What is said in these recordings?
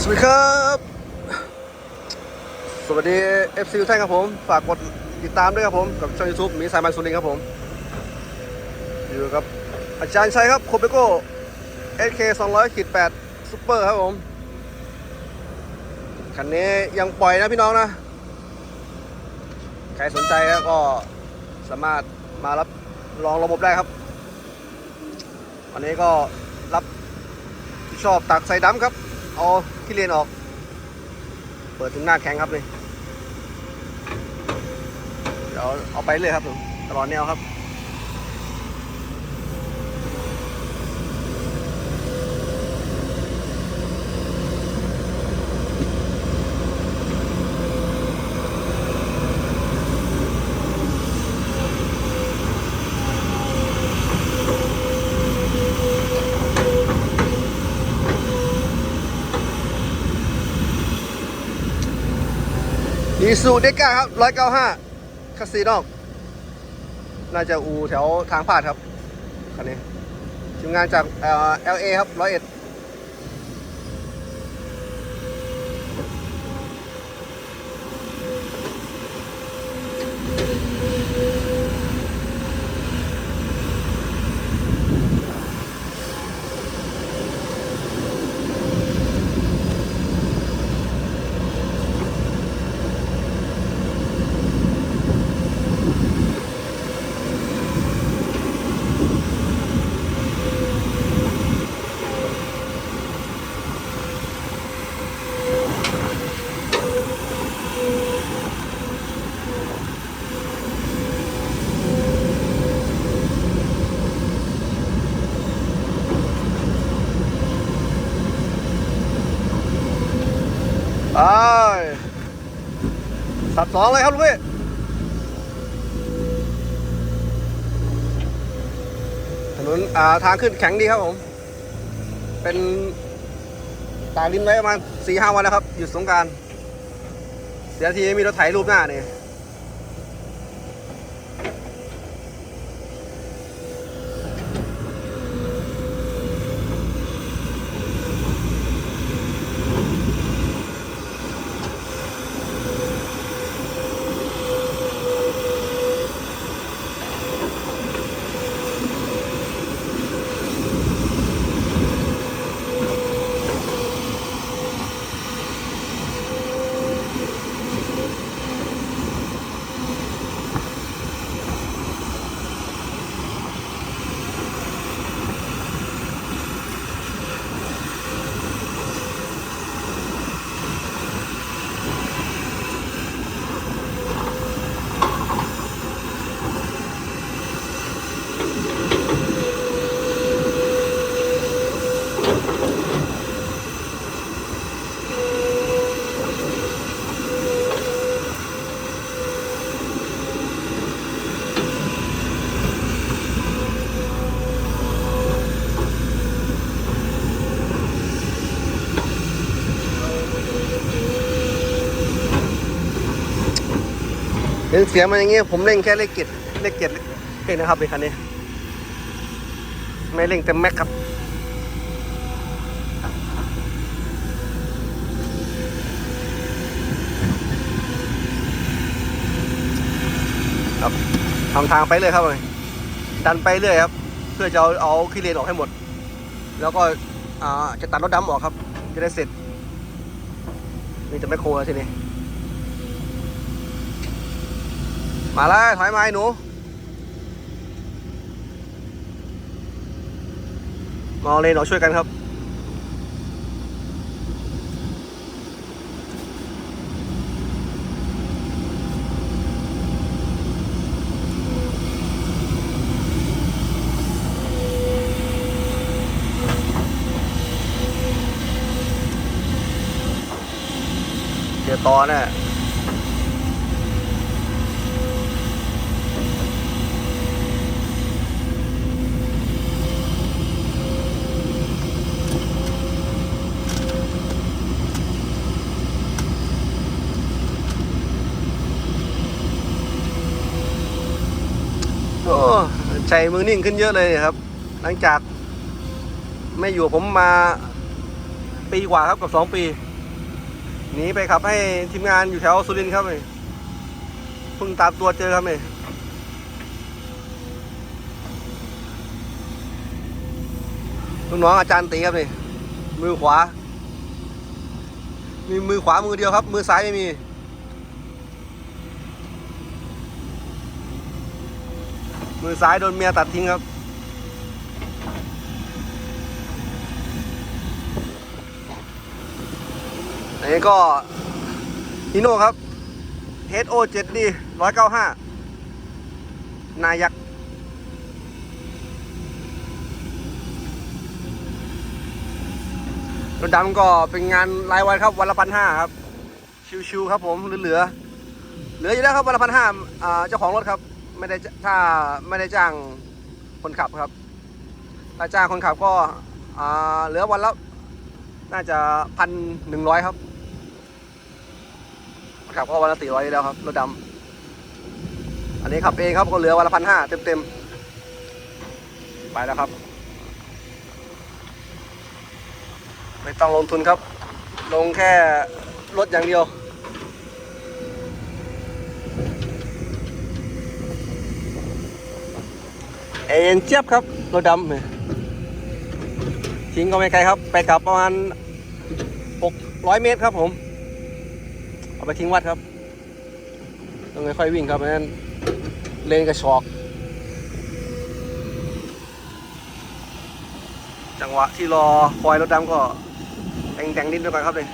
สวัสดีครับ สวัสดี FC ทุกท่านครับผม ฝากกดติดตามด้วยครับผม กับช่องยูทูบมีสายมันสุรินครับผม อยู่กับ อาจารย์ชัยครับโคเบโก้ SK 200ขีด8ซุปเปอร์ครับผม คันนี้ยังปล่อยนะพี่น้องนะ ใครสนใจก็สามารถมารับลองระบบได้ครับ วันนี้ก็รับชอบตักใส่ดำครับ เอาที่เรียนออก เปิดถึงหน้าแข็งครับเลยเดี๋ยวเอาไปเลยครับผมตลอดแนวครับ อีซูเดก้าครับร้อยเก้าห้าคาซีนอกน่าจะอูแถวทางผ่านครับคันนี้ทีมงานจากเอ่อครับร้อยเอ็ด ไปสับสองเลยครับลูกพี่ถนนอ่าทางขึ้นแข็งดีครับผม เป็นตากลิ้นไว้ประมาณสี่ห้าวันแล้วครับ หยุดสงการ เสียทีมีรถไถรูปหน้าเนี่ย เห็นเสียงมันอย่างงี้ผมเร่งแค่เลขเจ็ดเลขเจ็ดเองนะครับในคันนี้ ไม่เร่งเต็มแม็กครับครับทำทางไปเลยครับเลยดันไปเรื่อยครับ เพื่อจะเอาเอาขี้เลนออกให้หมด แล้วก็จะตัดรถดำออกครับ จะได้เสร็จ นี่จะไม่โครแล้วทีนี้ มาแล้วถอยมาไอ้หนูมาเอาเลยเราช่วยกันครับ เดี๋ยวต่อแน่โอ้ ใจมือนิ่งขึ้นเยอะเลยครับ หลังจากไม่อยู่ผมมาปีกว่าครับกับสองปีหนีไปขับให้ทีมงานอยู่แถวสุรินทร์ครับนี่เพิ่งตามตัวเจอครับนี่ลูกน้องอาจารย์ตีครับนี่มือขวา มีมือขวามือเดียวครับ มือซ้ายไม่มี มือซ้ายโดนเมียตัดทิ้งครับ อันนี้ก็ฮิโน่ครับ HO 7D 195 นายักษ์รถดำก็เป็นงานรายวันครับ วันละพันห้าครับ ชิวๆครับผม เหลือ เหลืออยู่แล้วครับวันละพันห้าเจ้าของรถครับ ไม่ได้ถ้าไม่ได้จ้างคนขับครับ ถ้าจ้างคนขับก็เหลือวันละน่าจะพันหนึ่งร้อยครับคนขับก็วันละสี่ร้อยแล้วครับรถดำอันนี้ขับเองครับก็เหลือวันละพันห้าเต็มๆไปแล้วครับ ไม่ต้องลงทุนครับ ลงแค่รถอย่างเดียว เอ็นเจี๊ยบครับรถดำเนี่ยทิ้งก็ไม่ไกลครับ ไปกลับประมาณ 600 เมตรครับผม เอาไปทิ้งวัดครับต้องค่อยๆวิ่งครับเพราะนั้นเลนกระชอก จังหวะที่รอคอยรถดำก็แต่งแต่งนิดหน่อยครับเลย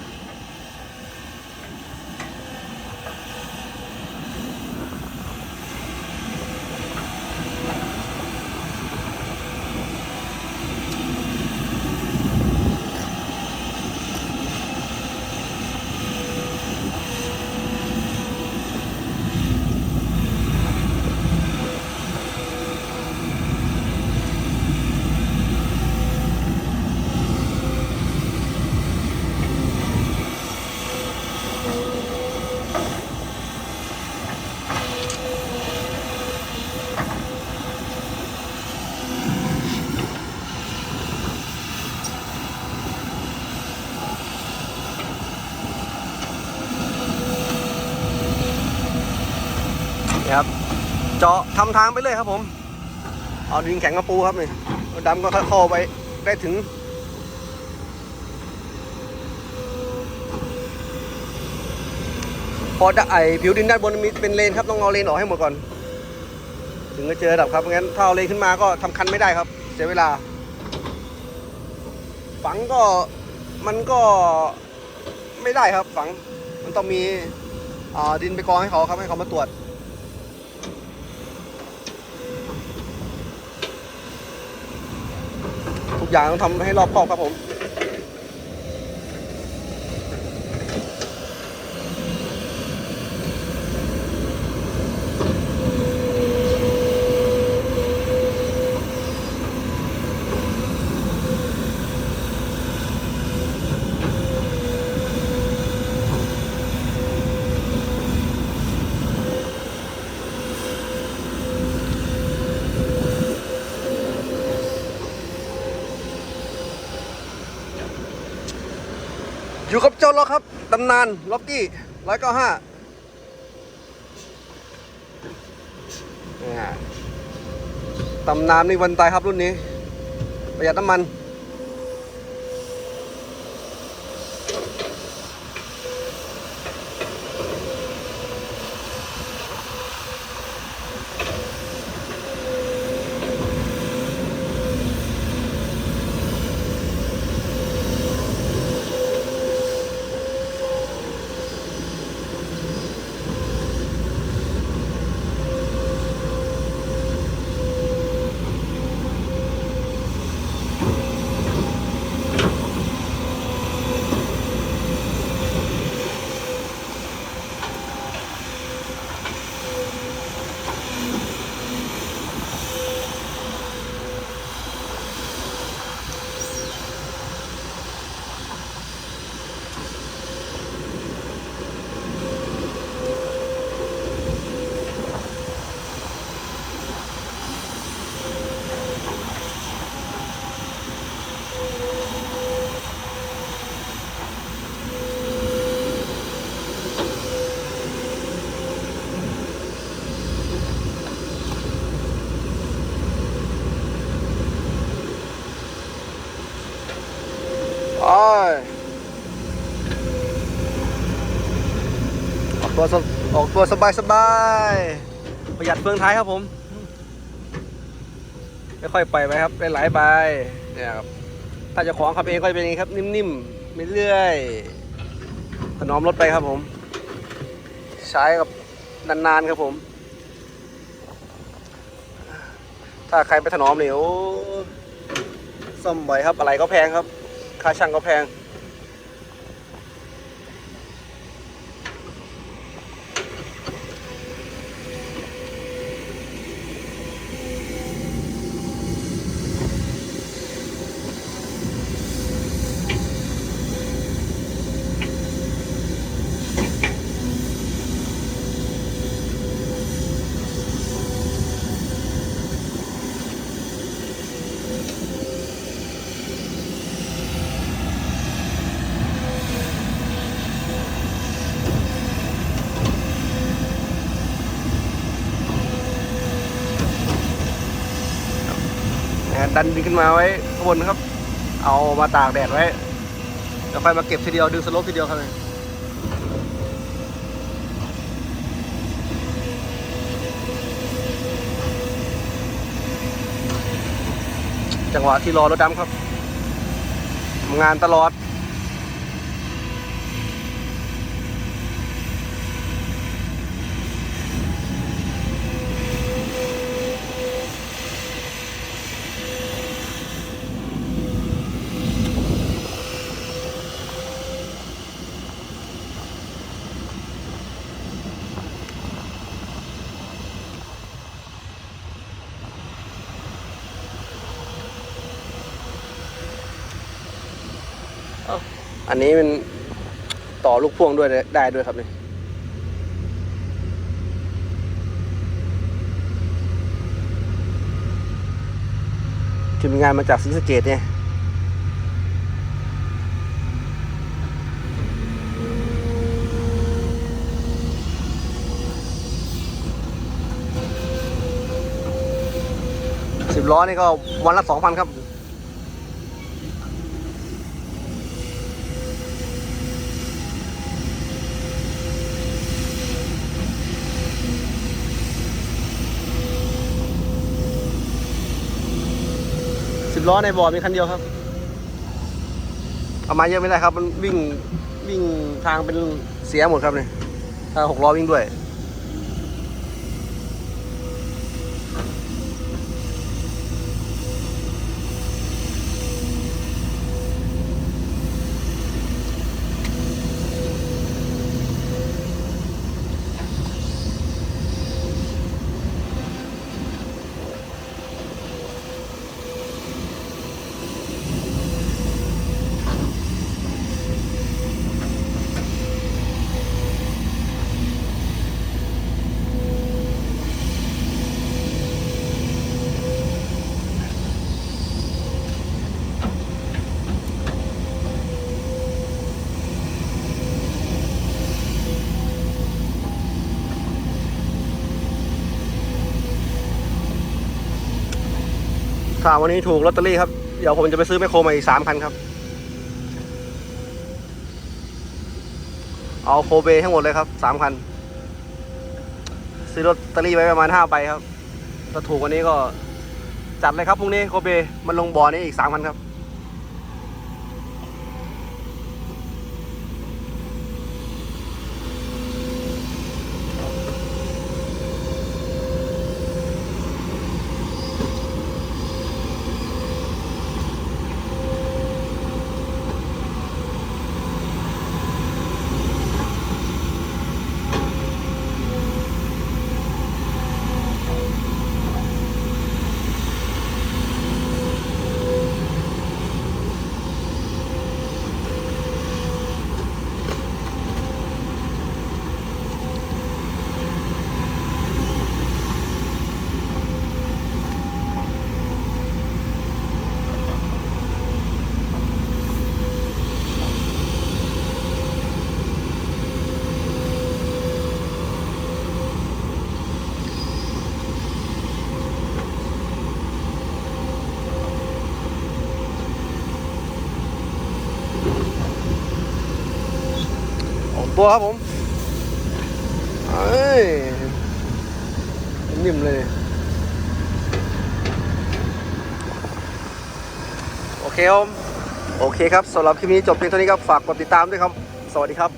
นี่ครับ เจาะทำทางไปเลยครับผม เอาดินแข็งมาปูครับนี่รถดำก็เข้าไปได้ถึงพอดไอผิวดินด้านบนมีเป็นเลนครับต้องเอาเลนออกให้หมดก่อน ถึงจะเจอระดับครับงั้นถ้าเอาเลนขึ้นมาก็ทำคันไม่ได้ครับ เสียเวลา ฝังก็มันก็ไม่ได้ครับฝังมันต้องมีดินไปกองให้เขาครับให้เขามาตรวจ ทุก อย่างต้องทำให้รอบคอบครับผม อ ยวล็อกครับตำนานล็อกกี้ร้อยเก้าห้าตำนานในวันตายครับรุ่นนี้ ประหยัดน้ำมัน ตัวออกตัวสบายสบายประหยัดเฟืองท้ายครับผมไม่ค่อยไปล่อยไปครับไหลๆไปเนี่ยครับถ้าจะของขับเองก็จะเป็นอย่างนี้ครับ นิ่มๆไม่เรื่อยถนอมรถไปครับผม ใช้กับนานๆครับผม ถ้าใครไปถนอมเนี่ยโอ้ซ่อมบ่อยครับอะไรก็แพงครับ ค่าช่างก็แพง ดันดินขึ้นมาไว้ข้างบนครับ เอามาตากแดดไว้แล้วค่อยมาเก็บทีเดียวดึงสโลปทีเดียวครับจังหวะที่รอรถดำครับทำงานตลอด อันนี้มันต่อลูกพ่วงด้วยได้ด้วยครับนี่ทีมงานมาจากศรีสะเกดเนี่ยสิบล้อนี่ก็วันละสองพันครับ สิบ ล้อในบ่อมีคันเดียวครับ เอามาเยอะไม่ได้ครับ มันวิ่งวิ่งทางเป็นเสียหมดครับเนี่ยถ้าหกล้อวิ่งด้วย ถ้าวันนี้ถูกลอตเตอรี่ครับ เดี๋ยวผมจะไปซื้อแมคโครมาอีกสามคันครับ เอาโคเบทั้งหมดเลยครับสามคัน ซื้อลอตเตอรี่ไว้ประมาณห้าใบครับถ้าถูกวันนี้ก็จัดเลยครับพรุ่งนี้โคเบมันลงบ่อนี้อีกสามคันครับ ตัวครับผมเอ้ยนิ่มเลย โอเคครับโอเคครับสำหรับคลิปนี้จบเพียงเท่านี้ครับ ฝากกดติดตามด้วยครับ สวัสดีครับ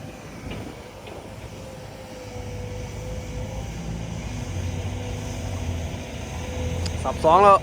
สับสองแล้ว